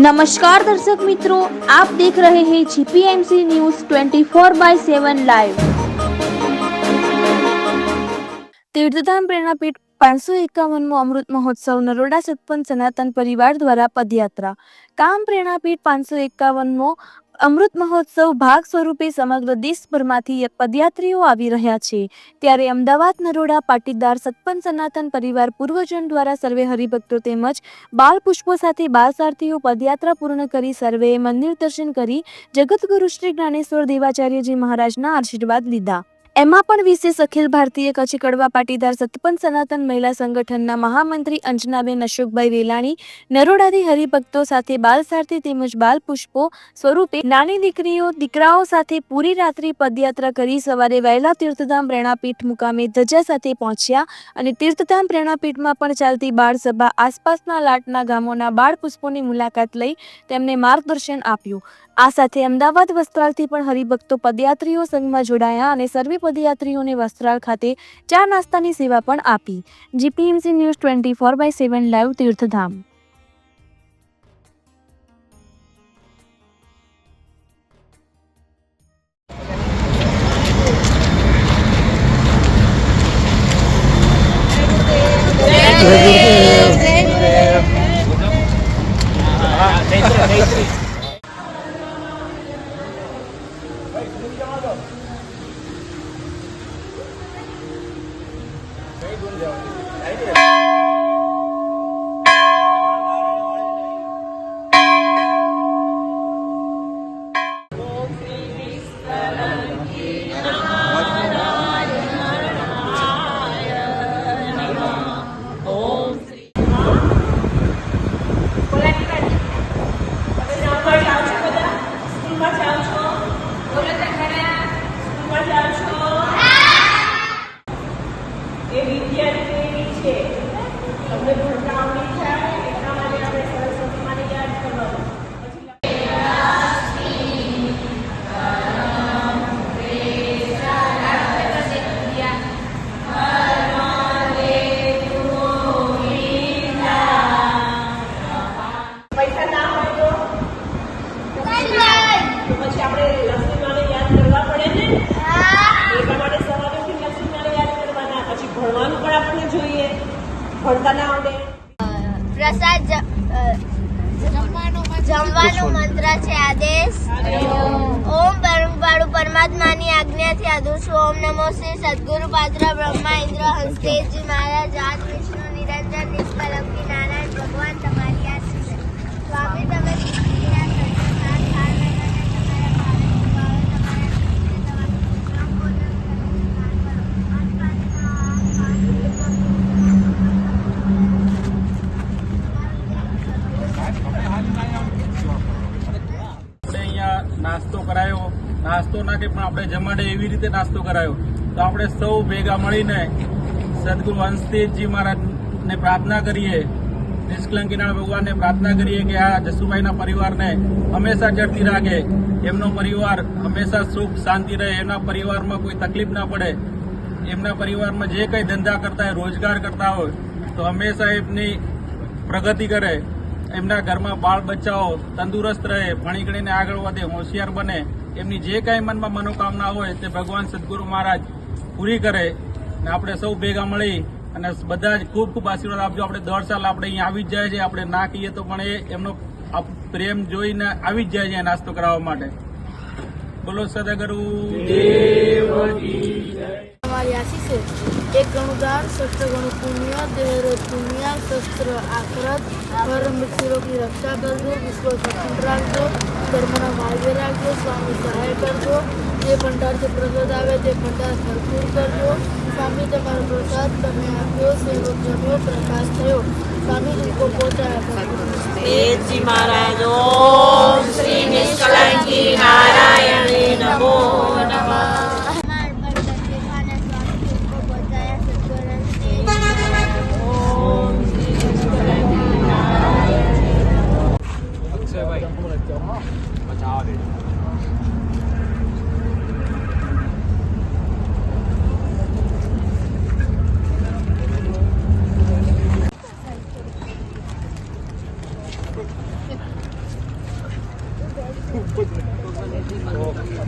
નમસ્કાર દર્શક મિત્રો આપ દેખ રહે હૈ જીપીએમસી ન્યૂઝ 24 બાય 7 લાઈવ તીર્થધામ પ્રેરણાપીઠ પાંચસો એકાવનમો અમૃત મહોત્સવ નરોડા સત્પંચ સનાતન પરિવાર દ્વારા પદયાત્રા કામ પ્રેરણાપીઠ પાંચસો એકાવનમો અમૃત મહોત્સવ ભાગ સ્વરૂપે સમગ્ર દેશભરમાંથી પદયાત્રીઓ આવી રહ્યા છે. ત્યારે અમદાવાદ, નરોડા, પાટીદાર સતપંચ સનાતન પરિવાર, પૂર્વજન દ્વારા સર્વે હરિભક્તો તેમજ બાલ પુષ્પો સાથે બાળ સારથીઓ પદયાત્રા પૂર્ણ કરી સર્વેએ મંદિર દર્શન કરી જગતગુરુ શ્રી જ્ઞાનેશ્વર દેવાચાર્યજી મહારાજના આશીર્વાદ લીધા. એમાં પણ વિશેષ અખિલ ભારતીય કચ્છી કડવા પાટીદાર સતપંચ સનાતન મહિલા સંગઠનના મહામંત્રી અંજનાબેન અશોકભાઈ વેલાણી, નરોડાથી હરિભક્તો સાથે બાલ સારથી તેમજ બાલ પુષ્પો સ્વરૂપે નાની દીકરીઓ, દીકરાઓ સાથે પૂરી રાત્રિ પદયાત્રા કરી સવારે વહેલા તીર્થધામ પ્રેરણાપીઠ મુકામે ધજા સાથે પહોંચ્યા અને તીર્થધામ પ્રેરણાપીઠમાં પણ ચાલતી બાળ સભા આસપાસના લાટના ગામોના બાળ પુષ્પોની મુલાકાત લઈ તેમને માર્ગદર્શન આપ્યું. આ સાથે અમદાવાદ વસ્ત્રાલથી પણ હરિભક્તો પદયાત્રીઓ સંઘમાં જોડાયા અને સર્વે પદયાત્રીઓને વસ્ત્રાલ ખાતે ચા નાસ્તાની સેવા પણ આપી. GPMC news twenty four by seven live તીર્થધામ. એ આપણે લક્ષ્મી યાદ કરવા પડે ને? એટલા માટે સવારે ઉઠી લક્ષ્મી યાદ કરવાના. પછી ભણવાનું પણ આપણને જોઈએ. ભણતા ના આવડે. પ્રસાદ જમવાનું મંત્ર છે આદેશ. ઓમ પરમપાળુ પરમાત્માની આજ્ઞાથી આદું છું ઓમ નમો શ્રી સદગુરુ પાત્ર બ્રહ્મા ઇન્દ્ર હંસદેવજી મહારાજ. આદ વિષ્ણુ નિરંજન નિષ્કલંકી નારાયણ ભગવાન તમારી આશીષ. સ્વામી તમે સૃષ્ટિના સર્જનહાર, કારણના તમારા ભારતનું ભાવ, તમારા નિત્ય તમારું સંપૂર્ણ સ્વરૂપ દાન કરો. આપણે અહીંયા નાસ્તો કરાયો કે પણ આપણે જમાડે એવી રીતે નાસ્તો કરાયો. તો આપણે સૌ ભેગા મળીને સદગુરુ હંસદેવજી મહારાજને પ્રાર્થના કરીએ. નિષ્કલંકીનારાયણ ભગવાનને પ્રાર્થના કરીએ કે આ જસુભાઈના પરિવારને હંમેશા ચડતી રાખે. એમનો પરિવાર હંમેશા સુખ, શાંતિ રહે. એમના પરિવારમાં કોઈ તકલીફ ના પડે. એમના પરિવારમાં જે કંઈ ધંધા કરતા હોય, રોજગાર કરતા હોય, તો હંમેશા એમની પ્રગતિ કરે. એમના ઘરમાં બાળ બચ્ચાઓ તંદુરસ્ત રહે, ભણી ગણીને આગળ વધે, હોશિયાર બને, એમની જે કાંઈ મનમાં મનોકામના હોય તે ભગવાન સદગુરુ મહારાજ પૂરી કરે અને આપણે સૌ ભેગા મળી અને બધા જ ખૂબ ખૂબ આશીર્વાદ આપજો. આપણે દર સાલ આપણે અહીંયા આવી જ જાય છે. આપણે ના કહીએ તો પણ એ એમનો પ્રેમ જોઈને આવી જ જાય છે નાસ્તો કરાવવા માટે. બોલો સદગુરુ. દેવ हमारी आशीष है एक गणु दान शस्त्र गणु पुण्य देह पुण्य शस्त्र आखरत घर मित्रों की रक्षा कर दो विश्व अखंड राख दो ધર્મના માર્ગે રાખજો સ્વામી સહાય કરજો જે ભંડારથી પ્રસાદ આવે તે ભંડાર ભરપૂર કરજો સ્વામી તમારો પ્રસાદ તમે આપ્યો સેવક જમ્યો પ્રકાશ થયો સ્વામી લોકો પહોંચાયા તેજી મહારાજ ઓમ શ્રી નિષ્કલંકી નારાયણે નમો નમઃ Bà cho.